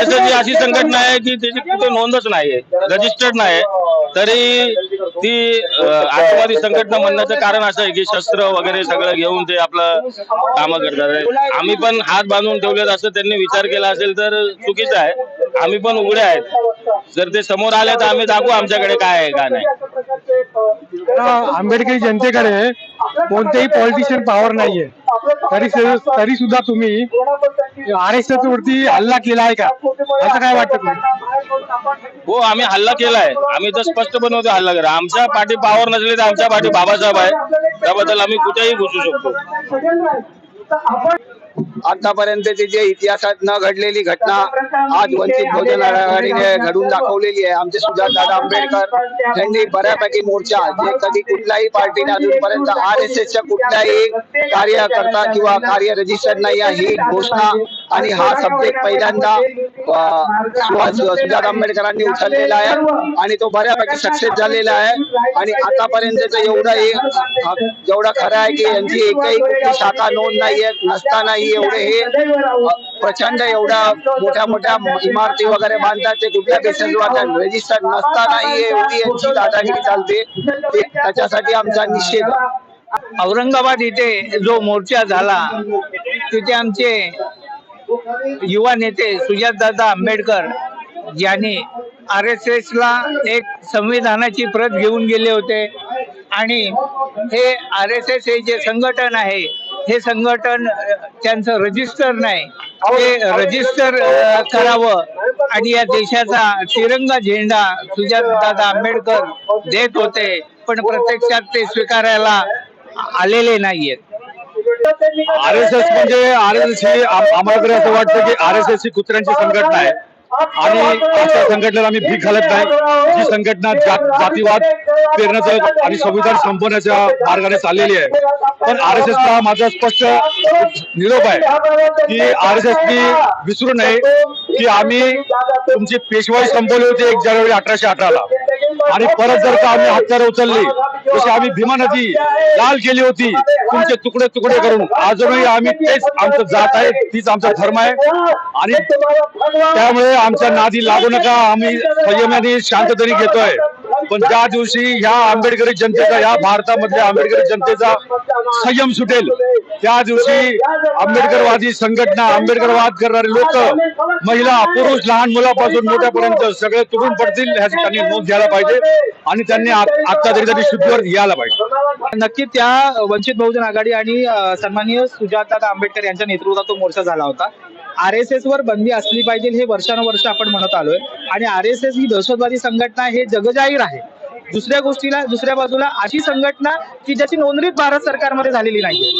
S अशी संघटना आहे की त्याची कुठे नोंदच नाहीये रजिस्टर्ड नाही तरी ती आतवादी आतंकवादी संघटना म्हणण्याचं कारण असं आहे की शस्त्र वगैरे सगळं घेऊन ते आपलं कामं करतात. आम्ही पण हात बांधून ठेवलेत असं त्यांनी विचार केला असेल तर चुकीचं आहे. आम्ही पण उघडे आहेत. जर ते समोर आले तर आम्ही दाखवू आमच्याकडे काय आहे का नाही. आंबेडकरी जनतेकडे कोणतेही पॉलिटिशियन पॉवर नाहीये. तरी तरी सुद्धा तुम्ही आर एस एस वरती हल्ला केला आहे का? असं काय वाटतं हो आम्ही हल्ला केलाय आम्ही तर स्पष्टपणे होतो हल्ला करा. आमच्या पाठी पावर नसली तर आमच्या पाठी बाबासाहेब आहे त्याबद्दल आम्ही कुठेही घुसू शकतो. आतापर्यंतची जे इतिहासात न घडलेली घटना आज वंचित बहुजन आघाडीने घडून दाखवलेली आहे. आमचे सुजातदादा आंबेडकर यांनी बऱ्यापैकी मोर्चा जे कधी कुठल्याही पार्टीने अजूनपर्यंत आर एस एसच्या कुठल्याही कार्यकर्ता किंवा कार्य रजिस्टर्ड नाही आहे. ही घोषणा आणि हा सब्जेक्ट पहिल्यांदा सुजात आंबेडकरांनी उचललेला आहे आणि तो बऱ्यापैकी सक्सेस झालेला आहे. आणि आतापर्यंतच एवढं जेवढं खरं आहे की यांची एकही कुठली शाखा नोंद नाहीये नसतानाही एवढे हे प्रचंड एवढ्या मोठ्या मोठ्या इमारती वगैरे बांधतात ते कुठल्या बेसिसवर रजिस्टर नसतानाही एवढी यांची दादागिरी चालते. त्याच्यासाठी आमचा निषेध. औरंगाबाद इथे जो मोर्चा झाला तिथे आमचे युवा नेते सुजातदादा आंबेडकर यांनी आर एस एस ला एक संविधानाची प्रत घेऊन गेले होते. आणि हे आर एस एस हे जे संघटन आहे हे संघटन त्यांचं रजिस्टर नाही. ते रजिस्टर करावं. आणि या देशाचा तिरंगा झेंडा सुजातदादा आंबेडकर देत होते. पण प्रत्यक्षात ते स्वीकारायला आलेले नाहीयेत. आर एस एस म्हणजे आर एस एस ही आम्हाला तरी असं वाटतं की आर एस एस ही कुत्र्यांची संघटना आहे. आणि अशा संघटनेला आम्ही भीक घालत नाही. जी संघटना जातीवाद पेरण्याचं आणि संविधान संपवण्याच्या मार्गाने चाललेली आहे. पण आर एस एसला माझा स्पष्ट निरोप आहे की आर एस एसनी विसरू नये की आम्ही तुमची पेशवाई संपवली होती एक जानेवारी अठराशे अठराला. आणि परत जर का आम्ही हत्यारं उचलली जशी आम्ही भीमा नदी लाल केली होती तुमचे तुकडे तुकडे करून. अजूनही आम्ही तेच आमचं जात आहे तीच आमचा धर्म आहे. आणि त्यामुळे आमच्या नादी लागू नका आम्ही संयमाने शांततेने घेतोय. पण ज्या दिवशी ह्या आंबेडकरी जनतेचा ह्या भारतामधल्या आंबेडकरी जनतेचा संयम सुटेल त्या दिवशी आंबेडकरवादी संघटना आंबेडकरवाद करणारे लोक महिला पुरुष लहान मुलापासून मोठ्यापर्यंत सगळे तुटून पडतील ह्याची त्यांनी नोंद घ्यायला पाहिजे आणि त्यांनी आजच्या तरी तरी शुद्धीवर यायला पाहिजे. नक्की त्या वंचित बहुजन आघाडी आणि सन्माननीय सुजाता आंबेडकर यांच्या नेतृत्वात तो मोर्चा झाला होता. आर एस एस वर बंदी असली पाहिजे हे वर्षानुवर्ष आपण म्हणत आलोय. आणि आर एस एस ही दहशतवादी संघटना हे जगजाहीर आहे. दुसऱ्या गोष्टीला दुसऱ्या बाजूला अशी संघटना की ज्याची नोंदणी भारत सरकारमध्ये झालेली नाहीये.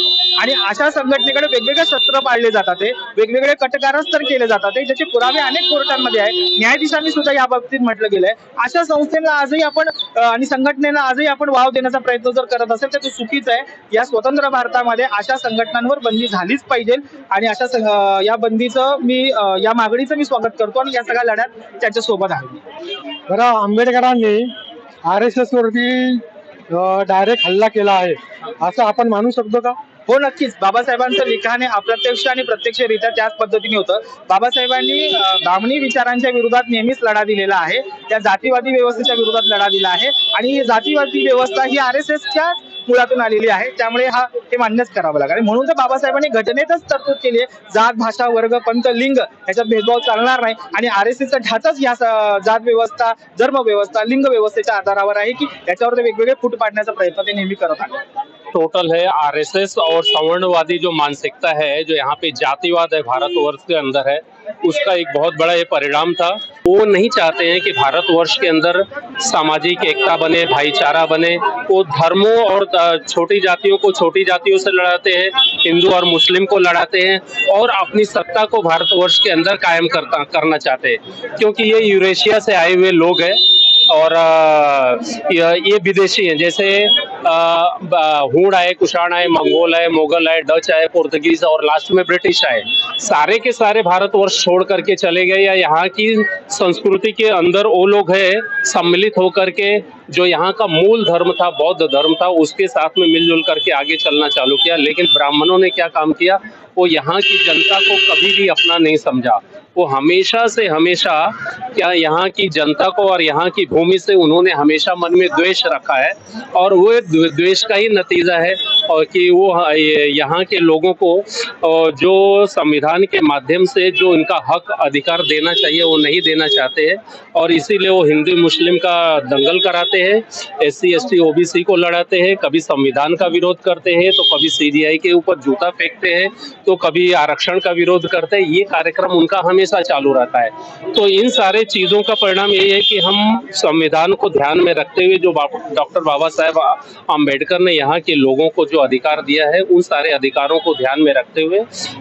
आणि अशा संघटनेकडे वेगवेगळे शस्त्र पाळले जातात ते वेगवेगळे कटकारस्थर केले जातात ते ज्याचे पुरावे अनेक कोर्टांमध्ये आहे न्यायाधीशांनी सुद्धा या बाबतीत म्हटलं गेलंय. अशा संस्थेला आजही आपण आणि संघटनेला आजही आपण वाव देण्याचा प्रयत्न जर करत असेल तर ते चुकीचं आहे. या स्वतंत्र भारतामध्ये अशा संघटनांवर बंदी झालीच पाहिजे. आणि अशा या बंदीचं मी या मागणीचं मी स्वागत करतो आणि या सगळ्या लढ्यात त्याच्यासोबत आहे. बरं आंबेडकरांनी आर एस एस वरती डायरेक्ट हल्ला केला आहे. असं आपण मानू शकतो का? हो नक्कीच. बाबासाहेबांचं लिखाण हे अप्रत्यक्ष आणि प्रत्यक्षरित्या त्याच पद्धतीने होतं. बाबासाहेबांनी दामणी ब्राह्मणी विचारांच्या विरोधात नेहमीच लढा दिलेला आहे. त्या जातीवादी व्यवस्थेच्या विरोधात लढा दिला आहे. आणि जातीवादी व्यवस्था ही आर एस एसच्या मुळातून आलेली आहे. त्यामुळे हा हे मान्यच करावं लागेल. म्हणून तर बाबासाहेबांनी घटनेतच तरतूद केली आहे. जात भाषा वर्ग पंत लिंग याच्यात भेदभाव चालणार नाही. आणि आर एस एसचा ढाचाच या जात व्यवस्था धर्म व्यवस्था लिंग व्यवस्थेच्या आधारावर आहे की त्याच्यावर ते वेगवेगळे फूट पाडण्याचा प्रयत्न ते नेहमी करत आहे टोटल है आरएसएस और सवर्णवादी जो मानसिकता है जो यहाँ पे जातिवाद है भारतवर्ष के अंदर है उसका एक बहुत बड़ा ये परिणाम था। वो नहीं चाहते हैं कि भारतवर्ष के अंदर सामाजिक एकता बने, भाईचारा बने। वो धर्मों और छोटी जातियों को छोटी जातियों से लड़ाते हैं, हिंदू और मुस्लिम को लड़ाते हैं और अपनी सत्ता को भारतवर्ष के अंदर कायम करता, करना चाहते हैं। क्योंकि ये यूरेशिया से आए हुए लोग हैं और ये विदेशी हैं। जैसे हूण आए कुषाण आए मंगोल आए मुगल आए डच आए पुर्तगीज और लास्ट में ब्रिटिश आए सारे के सारे भारतवर्ष छोड़ करके चले गए या यहाँ की संस्कृति के अंदर वो लोग है, सम्मिलित होकर के जो यहाँ का मूल धर्म था, बौद्ध धर्म था, उसके साथ में मिलजुल करके आगे चलना चालू किया। लेकिन ब्राह्मणों ने क्या काम किया? वो यहाँ की जनता को कभी भी अपना नहीं समझा। वो हमेशा से हमेशा क्या यहाँ की जनता को और यहाँ की भूमि से उन्होंने हमेशा मन में द्वेष रखा है और वो द्वेष का ही नतीजा है और कि वो हाँ, यहाँ के लोगों को जो संविधान के माध्यम से जो इनका हक अधिकार देना चाहिए वो नहीं देना चाहते हैं। और इसीलिए वो हिंदू मुस्लिम का दंगल कराते हैं S C S T OBC को लड़ाते हैं कभी संविधान का विरोध करते हैं तो कभी सीजीआई के ऊपर जूता फेंकते हैं तो कभी आरक्षण का विरोध करते हैं। ये कार्यक्रम उनका हमेशा चालू रहता है। तो इन सारे चीज़ों का परिणाम यही है कि हम संविधान को ध्यान में रखते हुए जो डॉक्टर बाबा साहेब आम्बेडकर ने यहाँ के लोगों को जो अधिकार दिया है, उन सारे अधिकारों को ध्यान में रखते हुए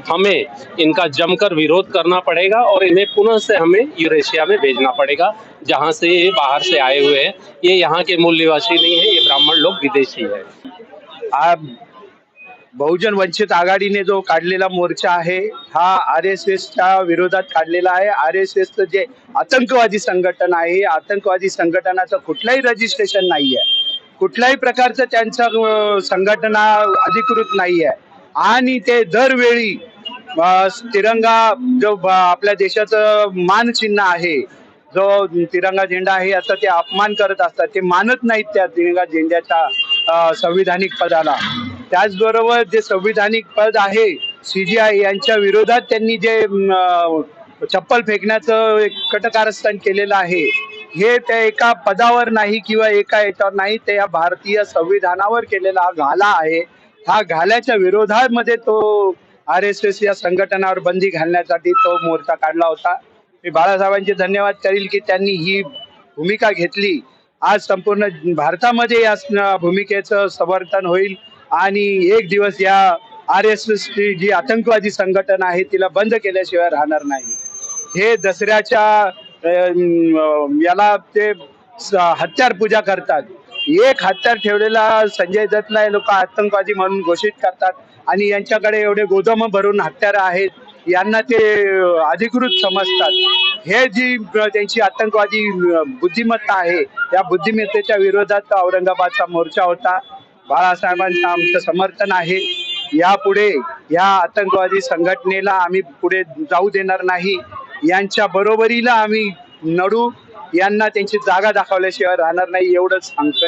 हमें इनका जमकर विरोध करना पड़ेगा और इन्हें पुनः से हमें यूरेशिया में भेजना पड़ेगा, जहाँ से ये बाहर से आए हुए हैं। ये यहाँ के मूल निवासी नहीं है, ये ब्राह्मण लोग, विदेशी है। हा बहुजन वंचित आघाडीने जो काढलेला मोर्चा आहे हा आर एस एस एसच्या विरोधात काढलेला आहे. आर एस एसचं जे आतंकवादी संघटन आहे, आतंकवादी संघटनाचं कुठलंही रजिस्ट्रेशन नाही आहे कुठल्याही प्रकारचं त्यांचं संघटना अधिकृत नाही आहे आणि ते दरवेळी तिरंगा जो ब- आपल्या देशाचं मानचिन्ह आहे जो तिरंगा झेंडा आहे याचा ते अपमान करत असतात. ते मानत नाहीत त्या तिरंगा झेंड्याच्या संविधानिक पदाला. त्याचबरोबर जे संविधानिक पद आहे सीजीआय यांच्या विरोधात त्यांनी जे चप्पल फेकण्याचं एक कटकारस्थान केलेलं आहे हे त्या एका पदावर नाही किंवा एका याच्यावर नाही ते या भारतीय संविधानावर केलेला हा घाला आहे. हा घाल्याच्या विरोधामध्ये तो आर एस एस या संघटनावर बंदी घालण्यासाठी तो मोर्चा काढला होता. मी बाळासाहेबांचे धन्यवाद करील की त्यांनी ही भूमिका घेतली. आज संपूर्ण भारतामध्ये या भूमिकेचं समर्थन होईल आणि एक दिवस या आर एस एस जी आतंकवादी संघटना आहे तिला बंद केल्याशिवाय राहणार नाही. हे दसऱ्याच्या याला ते स- हत्यार पूजा करतात. एक हत्यार ठेवलेला संजय दत्तला हे लोक आतंकवादी म्हणून घोषित करतात आणि यांच्याकडे एवढे गोदाम भरून हत्यार आहेत यांना ते अधिकृत समजतात. हे जी त्यांची आतंकवादी बुद्धिमत्ता आहे या बुद्धिमत्तेच्या विरोधात औरंगाबादचा मोर्चा होता. बाळासाहेबांचं आमचं समर्थन आहे. यापुढे या आतंकवादी संघटनेला आम्ही पुढे जाऊ देणार नाही. यांच्या बरोबरीला आम्ही नडू यांना त्यांची जागा दाखवल्याशिवाय राहणार नाही एवढंच सांगतो